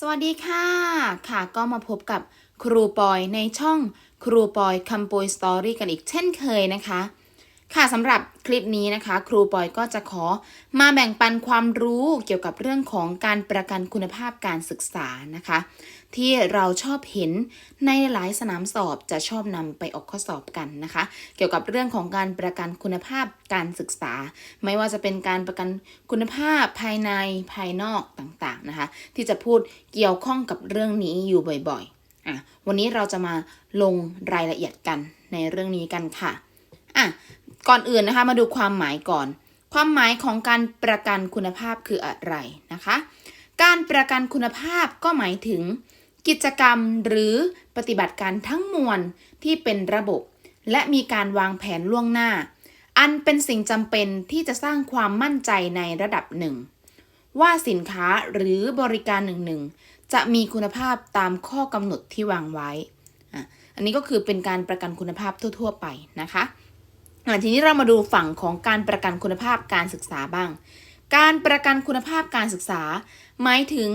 สวัสดีค่ะ ค่ะก็มาพบกับครูปอยในช่องครูปอยคัมปอยสตอรี่กันอีกเช่นเคยนะคะ ค่ะสำหรับคลิปนี้นะคะ ครูปอยก็จะขอมาแบ่งปันความรู้เกี่ยวกับเรื่องของการประกันคุณภาพการศึกษานะคะ ที่เราชอบเห็นในหลายสนามสอบจะชอบนำไปออกข้อสอบกันนะคะ เกี่ยวกับเรื่องของการประกันคุณภาพการศึกษา ไม่ว่าจะเป็นการประกันคุณภาพภายในภายนอกต่างๆนะคะ ที่จะพูดเกี่ยวข้องกับเรื่องนี้อยู่บ่อยๆอะวันนี้เราจะมาลงรายละเอียดกันในเรื่องนี้กันค่ะอะ ก่อนอื่นนะคะ มาดูความหมายก่อน ความหมายของการประกันคุณภาพคืออะไรนะคะ การประกันคุณภาพก็หมายถึง กิจกรรมหรือปฏิบัติการทั้งมวลที่เป็นระบบ และมีการวางแผนล่วงหน้า อันเป็นสิ่งจำเป็นที่จะสร้างความมั่นใจในระดับหนึ่งว่าสินค้าหรือบริการหนึ่งๆจะมีคุณภาพตามข้อกำหนดที่วางไว้ อันนี้ก็คือเป็นการประกันคุณภาพทั่ว ๆ ไปนะคะ ทีนี้เรามาดูฝั่งของการประกันคุณภาพการศึกษาบ้าง การประกันคุณภาพการศึกษา หมายถึง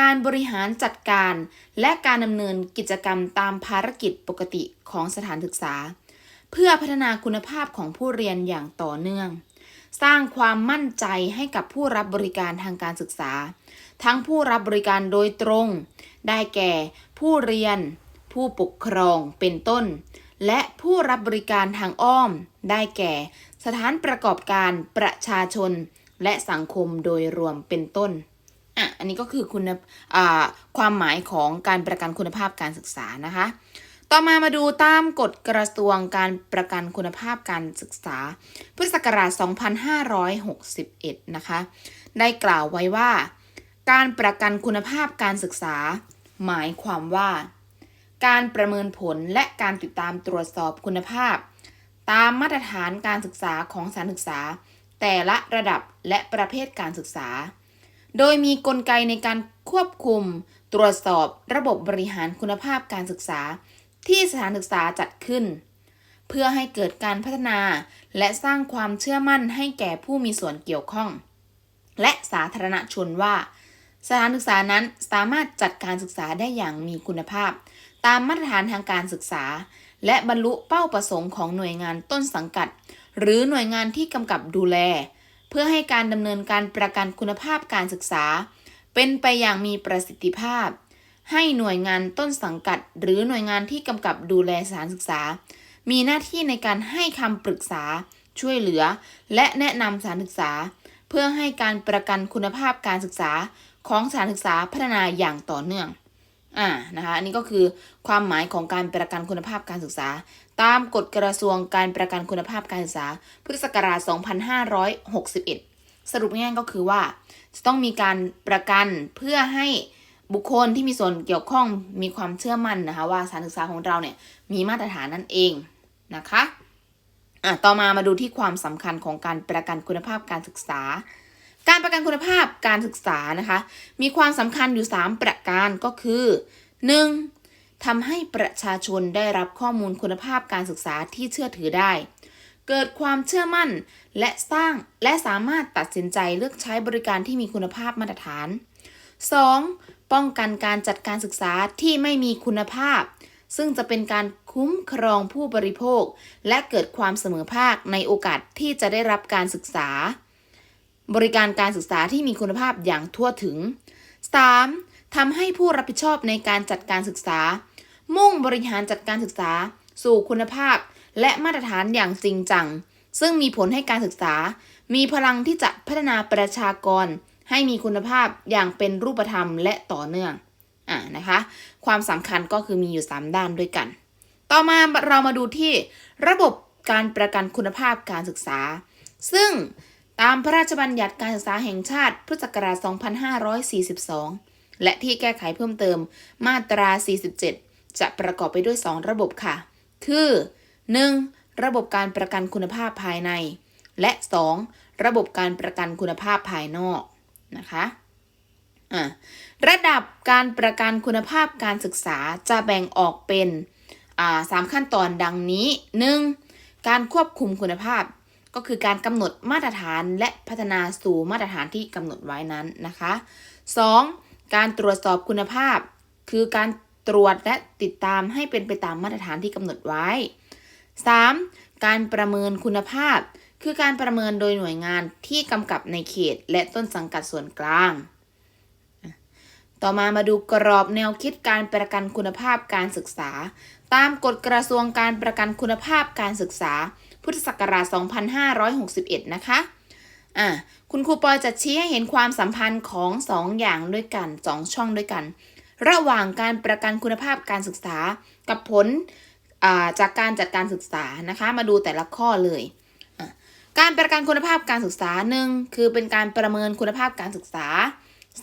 การบริหารจัดการ และการดำเนินกิจกรรมตามภารกิจปกติของสถานศึกษา เพื่อพัฒนาคุณภาพของผู้เรียนอย่างต่อเนื่อง สร้างความมั่นใจให้กับผู้รับบริการทางการศึกษา ทั้งผู้รับบริการโดยตรง ได้แก่ผู้เรียน ผู้ปกครองเป็นต้น และผู้รับบริการทางอ้อม ได้แก่ สถานประกอบการประชาชน และสังคมโดยรวมเป็นต้นอะอันนี้ก็คือคุณอความหมายของการประกันคุณภาพการศึกษานะคะ ต่อมามาดูตามกฎกระทรวงการประกันคุณภาพการศึกษา พุทธศักราช 2561 นะคะ ได้กล่าวไว้ว่า การประกันคุณภาพการศึกษา หมายความว่า การประเมินผลและการติดตามตรวจสอบคุณภาพ ตามมาตรฐานการศึกษาของสถานศึกษา แต่ละระดับและประเภทการศึกษา โดยมีกลไกในการควบคุม ตรวจสอบระบบบริหารคุณภาพการศึกษา ที่สถานศึกษาจัดขึ้น เพื่อให้เกิดการพัฒนาและสร้างความเชื่อมั่นให้แก่ผู้มีส่วนเกี่ยวข้อง และสาธารณชนว่า สถานศึกษานั้นสามารถจัดการศึกษาได้อย่างมีคุณภาพ ตามมาตรฐานทางการศึกษา และบรรลุเป้าประสงค์ของหน่วยงานต้นสังกัด หรือหน่วยงานที่กำกับดูแล เพื่อให้การดำเนินการประกันคุณภาพการศึกษา เป็นไปอย่างมีประสิทธิภาพ ให้หน่วยงานต้นสังกัด หรือหน่วยงานที่กำกับดูแลสถานศึกษา มีหน้าที่ในการให้คำปรึกษา ช่วยเหลือ และแนะนำสถานศึกษา เพื่อให้การประกันคุณภาพการศึกษาของสถานศึกษาพัฒนาอย่างต่อเนื่อง อ่านะคะอันนี้ก็คือความหมายของการประกันคุณภาพการศึกษา ตามกฎกระทรวงการประกันคุณภาพการศึกษา พุทธศักราช 2561 สรุปง่ายๆก็คือว่า จะต้องมีการประกันเพื่อให้บุคคลที่มีส่วนเกี่ยวข้องมีความเชื่อมั่นนะคะว่าสถานศึกษาของเราเนี่ยมีมาตรฐานนั่นเองนะคะอะต่อมามาดูที่ความสำคัญของการประกันคุณภาพการศึกษา การประกันคุณภาพการศึกษานะคะ มีความสำคัญอยู่ 3 ประการก็คือ 1. ทำให้ประชาชนได้รับข้อมูลคุณภาพการศึกษาที่เชื่อถือได้ เกิดความเชื่อมั่นและสร้างและสามารถตัดสินใจเลือกใช้บริการที่มีคุณภาพมาตรฐาน 2. ป้องกันการจัดการศึกษาที่ไม่มีคุณภาพ ซึ่งจะเป็นการคุ้มครองผู้บริโภค และเกิดความเสมอภาคในโอกาสที่จะได้รับการศึกษา บริการการศึกษาที่มีคุณภาพอย่างทั่วถึง 3. ทำให้ผู้รับผิดชอบในการจัดการศึกษา มุ่งบริหารจัดการศึกษา สู่คุณภาพ และมาตรฐานอย่างจริงจัง ซึ่งมีผลให้การศึกษา มีพลังที่จะพัฒนาประชากร ให้มีคุณภาพอย่างเป็นรูปธรรมและต่อเนื่องอ่านะคะ ความสำคัญก็คือมีอยู่ 3 ด้านด้วยกัน ต่อมาเรามาดูที่ระบบการประกันคุณภาพการศึกษา ซึ่ง ตามพระราชบัญญัติการศึกษาแห่งชาติพุทธศักราช 2542 และที่แก้ไขเพิ่มเติมมาตรา 47 จะประกอบไปด้วย 2 ระบบค่ะ คือ 1. ระบบการประกันคุณภาพภายใน และ 2. ระบบการประกันคุณภาพภายนอกนะคะอะระดับการประกันคุณภาพการศึกษาจะแบ่งออกเป็นอ่าสามขั้นตอนดังนี้ 1. การควบคุมคุณภาพ ก็คือการกำหนดมาตรฐานและพัฒนาสู่มาตรฐานที่กำหนดไว้นั้นนะคะ 2. การตรวจสอบคุณภาพ คือการตรวจและติดตามให้เป็นไปตามมาตรฐานที่กำหนดไว้ 3. การประเมินคุณภาพ คือการประเมินโดยหน่วยงานที่กำกับในเขต และต้นสังกัดส่วนกลาง ต่อมามาดูกรอบแนวคิดการประกันคุณภาพการศึกษา ตามกฎกระทรวงการประกันคุณภาพการศึกษา พุทธศักราช 2561 นะคะอะคุณครูปอยจะชี้ให้เห็นความสัมพันธ์ของ 2 อย่างด้วยกัน 2 ช่องด้วยกัน ระหว่างการประกันคุณภาพการศึกษากับผลอ่าจากการจัดการศึกษานะคะ มาดูแต่ละข้อเลยอะการประกันคุณภาพการศึกษาหนึ่งคือเป็นการประเมินคุณภาพการศึกษา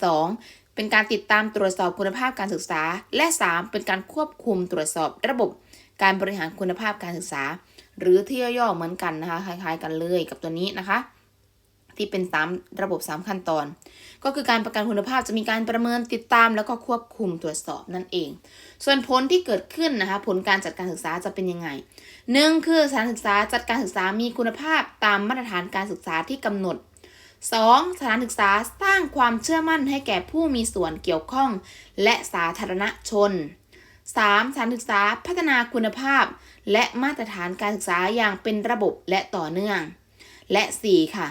2. เป็นการติดตามตรวจสอบคุณภาพการศึกษา และ 3. เป็นการควบคุมตรวจสอบระบบการบริหารคุณภาพการศึกษา หรือที่ย่อๆเหมือนกันนะคะ คล้าย ๆ กันเลยกับตัวนี้นะคะ ที่เป็น3ระบบ 3 ขั้นตอน ก็คือการประกันคุณภาพจะมีการประเมินติดตามแล้วก็ควบคุมตรวจสอบนั่นเอง ส่วนผลที่เกิดขึ้นนะคะ ผลการจัดการศึกษาจะเป็นยังไงหนึ่งคือสถานศึกษาจัดการศึกษามีคุณภาพตามมาตรฐานการศึกษาที่กำหนด 2. สถานศึกษาสร้างความเชื่อมั่นให้แก่ผู้มีส่วนเกี่ยวข้อง และสาธารณชน 3. สถานศึกษาพัฒนาคุณภาพ และมาตรฐานการศึกษาอย่างเป็นระบบและต่อเนื่อง และ 4. ค่ะ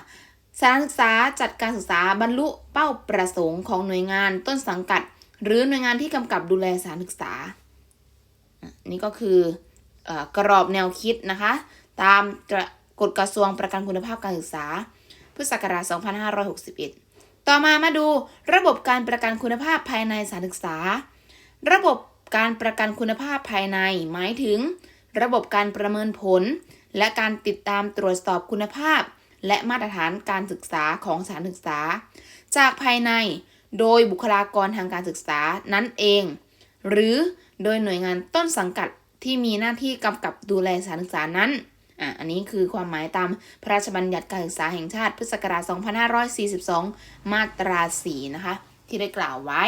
สถานศึกษาจัดการศึกษาบรรลุเป้าประสงค์ของหน่วยงานต้นสังกัด หรือหน่วยงานที่กำกับดูแลสถานศึกษา นี่ก็คือเออกรอบแนวคิดนะคะ ตามกฎกระทรวงประกันคุณภาพการศึกษา พุทธศักราช 2561 ต่อมามาดูระบบการประกันคุณภาพภายในสถานศึกษา ระบบ การประกันคุณภาพภายใน หมายถึง ระบบการประเมินผล และการติดตามตรวจสอบคุณภาพ และมาตรฐานการศึกษาของสถานศึกษา จากภายใน โดยบุคลากรทางการศึกษานั้นเอง หรือโดยหน่วยงานต้นสังกัดที่มีหน้าที่กำกับดูแลสถานศึกษานั้นอะอันนี้คือความหมายตามพระราชบัญญัติการศึกษาแห่งชาติพุทธศักราช 2542 มาตรา 4 นะคะ ที่ได้กล่าวไว้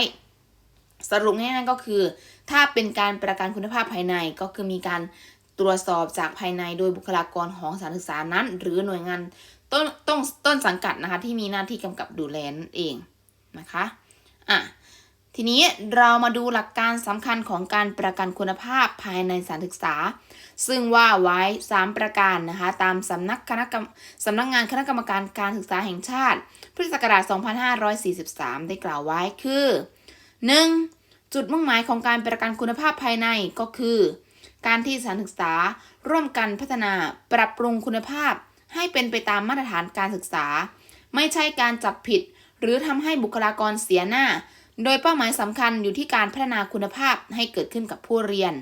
สรุปง่ายๆก็คือ ถ้าเป็นการประกันคุณภาพภายในก็คือมีการตรวจสอบจากภายในโดยบุคลากรของสถานศึกษานั้น หรือหน่วยงานต้นต้นต้นสังกัดนะคะที่มีหน้าที่กำกับดูแลนั่นเองนะคะอะทีนี้เรามาดูหลักการสำคัญของการประกันคุณภาพภายในสถานศึกษา ซึ่งว่าไว้ 3 ประการนะคะตามสำนักคณะกรรมสำนักงานคณะกรรมการการศึกษาแห่งชาติ พุทธศักราช 2543 ได้กล่าวไว้คือ 1. จุดมุ่งหมายของการประกันคุณภาพภายในก็คือ การที่สถานศึกษาร่วมกันพัฒนาปรับปรุงคุณภาพ ให้เป็นไปตามมาตรฐานการศึกษา ไม่ใช่การจับผิด หรือทำให้บุคลากรเสียหน้า โดยเป้าหมายสำคัญอยู่ที่การพัฒนาคุณภาพให้เกิดขึ้นกับผู้เรียน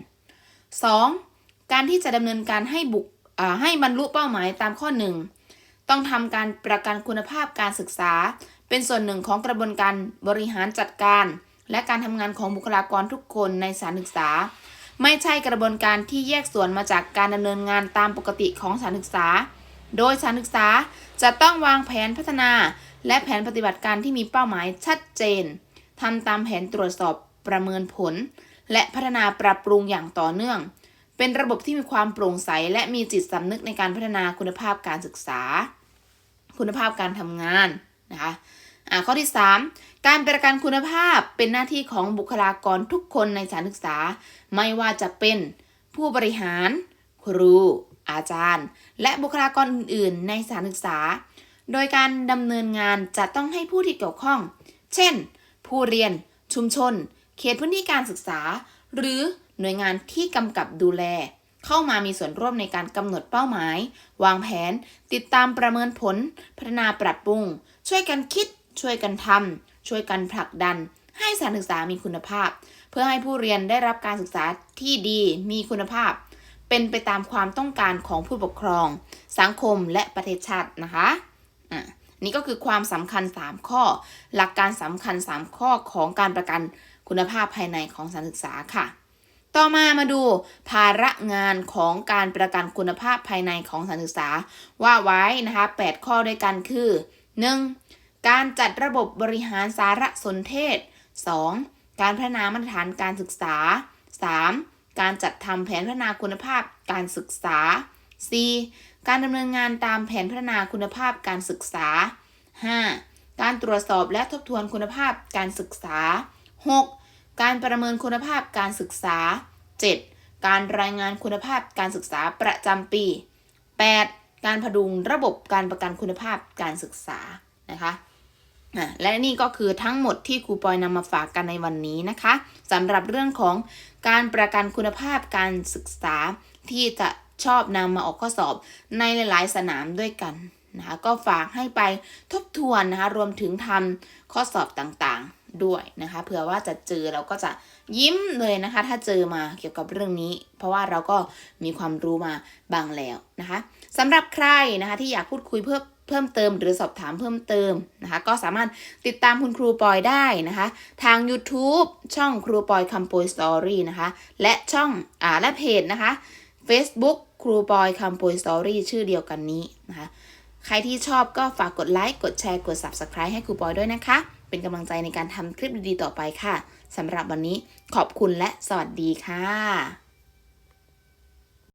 2. การที่จะดำเนินการให้บุกอ่าให้บรรลุเป้าหมายตามข้อหนึ่งต้องทำการประกันคุณภาพการศึกษา เป็นส่วนหนึ่งของกระบวนการบริหารจัดการ และการทำงานของบุคลากรทุกคนในสถานศึกษา ไม่ใช่กระบวนการที่แยกส่วนมาจากการดำเนินงานตามปกติของสถานศึกษา โดยสถานศึกษาจะต้องวางแผนพัฒนา และแผนปฏิบัติการที่มีเป้าหมายชัดเจนทำตามแผนตรวจสอบประเมินผล และพัฒนาปรับปรุงอย่างต่อเนื่อง เป็นระบบที่มีความโปร่งใส และมีจิตสำนึกในการพัฒนาคุณภาพการศึกษา คุณภาพการทำงานนะคะ ข้อที่ 3 การประกันคุณภาพเป็นหน้าที่ของบุคลากรทุกคนในสถานศึกษา ไม่ว่าจะเป็นผู้บริหาร ครู อาจารย์ และบุคลากรอื่น ๆ ในสถานศึกษา โดยการดำเนินงานจะต้องให้ผู้ที่เกี่ยวข้อง เช่น ผู้เรียน ชุมชน เขตพื้นที่การศึกษา หรือหน่วยงานที่กำกับดูแล เข้ามามีส่วนร่วมในการกำหนดเป้าหมาย วางแผน ติดตามประเมินผล พัฒนาปรับปรุง ช่วยกันคิด ช่วยกันทำช่วยกันผลักดัน ให้สถานศึกษามีคุณภาพ เพื่อให้ผู้เรียนได้รับการศึกษาที่ดีมีคุณภาพ เป็นไปตามความต้องการของผู้ปกครอง สังคมและประเทศชาตินะคะอะนี่ก็คือความสำคัญ 3 ข้อ หลักการสำคัญ 3 ข้อของการประกันคุณภาพภายในของสถานศึกษาค่ะ ต่อมามาดูภาระงานของการประกันคุณภาพภายในของสถานศึกษา ว่าไว้นะคะ 8 ข้อด้วยกันคือ 1. การจัดระบบบริหารสารสนเทศ 2. การพัฒนามาตรฐานการศึกษา 3. การจัดทำแผนพัฒนาคุณภาพการศึกษา 4. การดำเนินงานตามแผนพัฒนาคุณภาพการศึกษา 5. การตรวจสอบและทบทวนคุณภาพการศึกษา 6. การประเมินคุณภาพการศึกษา 7. การรายงานคุณภาพการศึกษาประจำปี 8. การพดุงระบบการประกันคุณภาพการศึกษานะคะอะ และนี่ก็คือทั้งหมดที่ครูปอยนำมาฝากกันในวันนี้นะคะสำหรับเรื่องของการประกันคุณภาพการศึกษาที่จะชอบนำมาออกข้อสอบในหลายๆสนามด้วยกันนะคะก็ฝากให้ไปทบทวนนะคะรวมถึงทำข้อสอบต่างๆด้วยนะคะเผื่อว่าจะเจอเราก็จะยิ้มเลยนะคะ ถ้าเจอมาเกี่ยวกับเรื่องนี้ เพราะว่าเราก็มีความรู้มาบางแล้วนะคะสำหรับใครนะคะที่อยากพูดคุยเพิ่ม เพิ่มเติมหรือสอบถามเพิ่มเติมนะคะก็สามารถติดตามคุณครูปอยได้นะคะ ทาง YouTube ช่องครูปอยคัมโปยสตอรี่นะคะและช่องอ่าและเพจนะคะ Facebook ครูปอยคัมโปยสตอรี่ชื่อเดียวกันนี้นะคะใครที่ชอบก็ฝากกดไลค์กดแชร์กด Subscribe ให้ครูปอยด้วยนะคะ เป็นกำลังใจในการทำคลิปดีๆต่อไปค่ะสำหรับวันนี้ขอบคุณและสวัสดีค่ะ